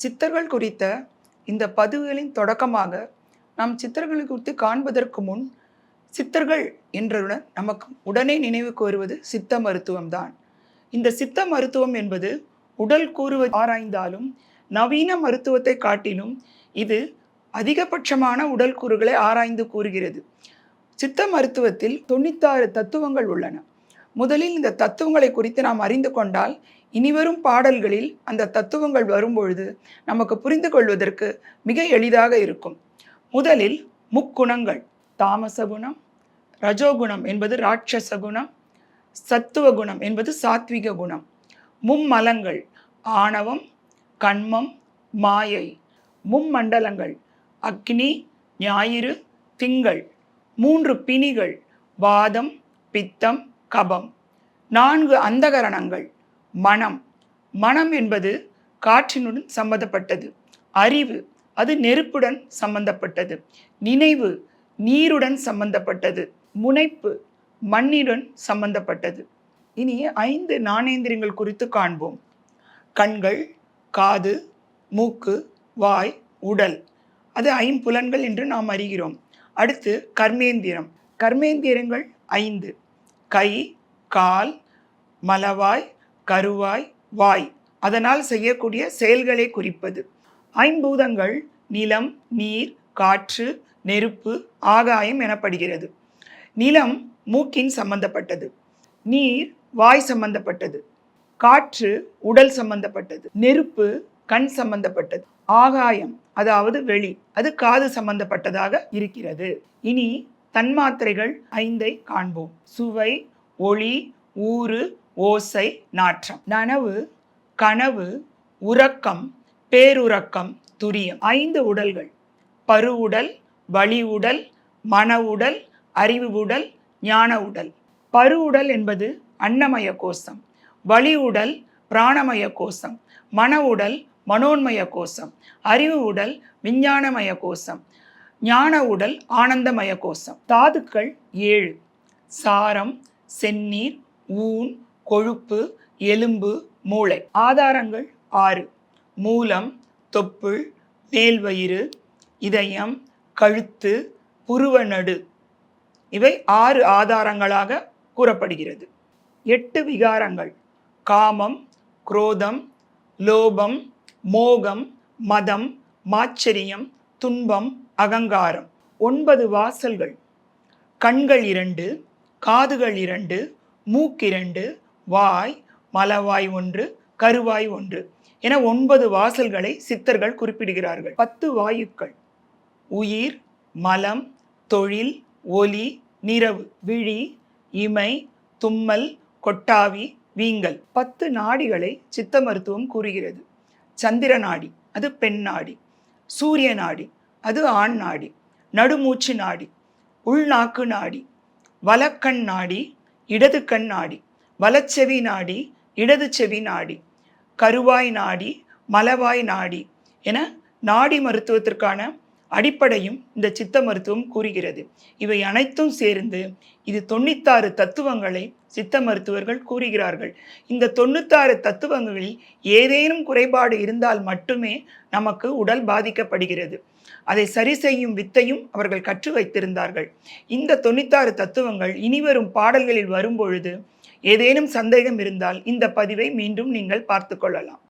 சித்தர்கள் குறித்த இந்த பதிவுகளின் தொடக்கமாக நாம் சித்தர்களை குறித்து காண்பதற்கு முன் சித்தர்கள் என்றவுடன் நமக்கு உடனே நினைவுக்கு வருவது சித்த மருத்துவம்தான். இந்த சித்த மருத்துவம் என்பது உடல் கூறுவை ஆராய்ந்தாலும் நவீன மருத்துவத்தை காட்டிலும் இது அதிகபட்சமான உடல் கூறுகளை ஆராய்ந்து கூறுகிறது. சித்த மருத்துவத்தில் தொண்ணூத்தாறு தத்துவங்கள் உள்ளன. முதலில் இந்த தத்துவங்களை குறித்து நாம் அறிந்து கொண்டால் இனிவரும் பாடல்களில் அந்த தத்துவங்கள் வரும்பொழுது நமக்கு புரிந்து கொள்வதற்கு மிக எளிதாக இருக்கும். முதலில் முக்குணங்கள். தாமச குணம் ரஜோகுணம் என்பது ராட்சச குணம் சத்துவ குணம் என்பது சாத்விக குணம். மும்மலங்கள். ஆணவம் கண்மம் மாயை. மும்மண்டலங்கள். அக்னி ஞாயிறு திங்கள். மூன்று பிணிகள். வாதம் பித்தம் கபம். நான்கு அந்தகரணங்கள். மனம். மனம் என்பது காற்றினுடன் சம்பந்தப்பட்டது. அறிவு அது நெருப்புடன் சம்பந்தப்பட்டது. நினைவு நீருடன் சம்பந்தப்பட்டது. முனைப்பு மண்ணிடன் சம்பந்தப்பட்டது. இனி ஐந்து நாணேந்திரங்கள் குறித்து காண்போம். கண்கள் காது மூக்கு வாய் உடல். அது ஐம்புலன்கள் என்று நாம் அறிகிறோம். அடுத்து கர்மேந்திரம். கர்மேந்திரங்கள் ஐந்து. கை கால் மலவாய் கருவாய் வாய். அதனால் செய்யக்கூடிய செயல்களை குறிப்பது. ஐம்பூதங்கள் நிலம் நீர் காற்று நெருப்பு ஆகாயம் எனப்படுகிறது. நிலம் மூக்கின் சம்பந்தப்பட்டது. நீர் வாய் சம்பந்தப்பட்டது. காற்று உடல் சம்பந்தப்பட்டது. நெருப்பு கண் சம்பந்தப்பட்டது. ஆகாயம் அதாவது வெளி அது காது சம்பந்தப்பட்டதாக இருக்கிறது. இனி தன்மாத்திரைகள் ஐந்தை காண்போம். சுவை ஒளி ஊறு ஓசை நாற்றம். நனவு கனவு உறக்கம் பேருறக்கம் துரியம். ஐந்து உடல்கள். பருவுடல் வழி உடல் மன உடல் அறிவு உடல் ஞான உடல். பருவுடல் என்பது அன்னமய கோஷம். வழி உடல் பிராணமய கோஷம். மன உடல் மனோன்மய கோஷம். அறிவு உடல் விஞ்ஞானமய கோஷம். ஞான உடல் ஆனந்தமய கோஷம். தாதுக்கள் ஏழு. சாரம் செந்நீர் ஊன் கொழுப்பு எலும்பு மூளை. ஆதாரங்கள் ஆறு. மூலம் தொப்புள் மேல்வயிறு இதயம் கழுத்து புருவநடு. இவை ஆறு ஆதாரங்களாக கூறப்படுகிறது. எட்டு விகாரங்கள். காமம் குரோதம் லோபம் மோகம் மதம் மாச்சரியம் துன்பம் அகங்காரம். ஒன்பது வாசல்கள். கண்கள் இரண்டு காதுகள் இரண்டு மூக்கிரண்டு வாய் மலவாய் ஒன்று கருவாய் ஒன்று என ஒன்பது வாசல்களை சித்தர்கள் குறிப்பிடுகிறார்கள். பத்து வாயுக்கள். உயிர் மலம் தொழில் ஒலி நிறவு விழி இமை தும்மல் கொட்டாவி வீங்கல். பத்து நாடிகளை சித்த மருத்துவம் கூறுகிறது. சந்திர நாடி அது பெண் நாடி. சூரிய நாடி அது ஆண் நாடி நடுமூச்சு நாடி உள்நாக்கு நாடி வலக்கண் நாடி இடது கண் நாடி வலச்செவி நாடி இடது செவி நாடி கருவாய் நாடி மலவாய் நாடி என நாடி மருத்துவத்திற்கான அடிப்படையும் இந்த சித்த மருத்துவம் கூறுகிறது. இவை அனைத்தும் சேர்ந்து இது தொண்ணூத்தாறு தத்துவங்களை சித்த மருத்துவர்கள் கூறுகிறார்கள். இந்த தொண்ணூத்தாறு தத்துவங்களில் ஏதேனும் குறைபாடு இருந்தால் மட்டுமே நமக்கு உடல் பாதிக்கப்படுகிறது. அதை சரி செய்யும் வித்தையும் அவர்கள் கற்று வைத்திருந்தார்கள். இந்த தொண்ணூத்தாறு தத்துவங்கள் இனிவரும் பாடல்களில் வரும்பொழுது ஏதேனும் சந்தேகம் இருந்தால் இந்த பதிவை மீண்டும் நீங்கள் பார்த்து கொள்ளலாம்.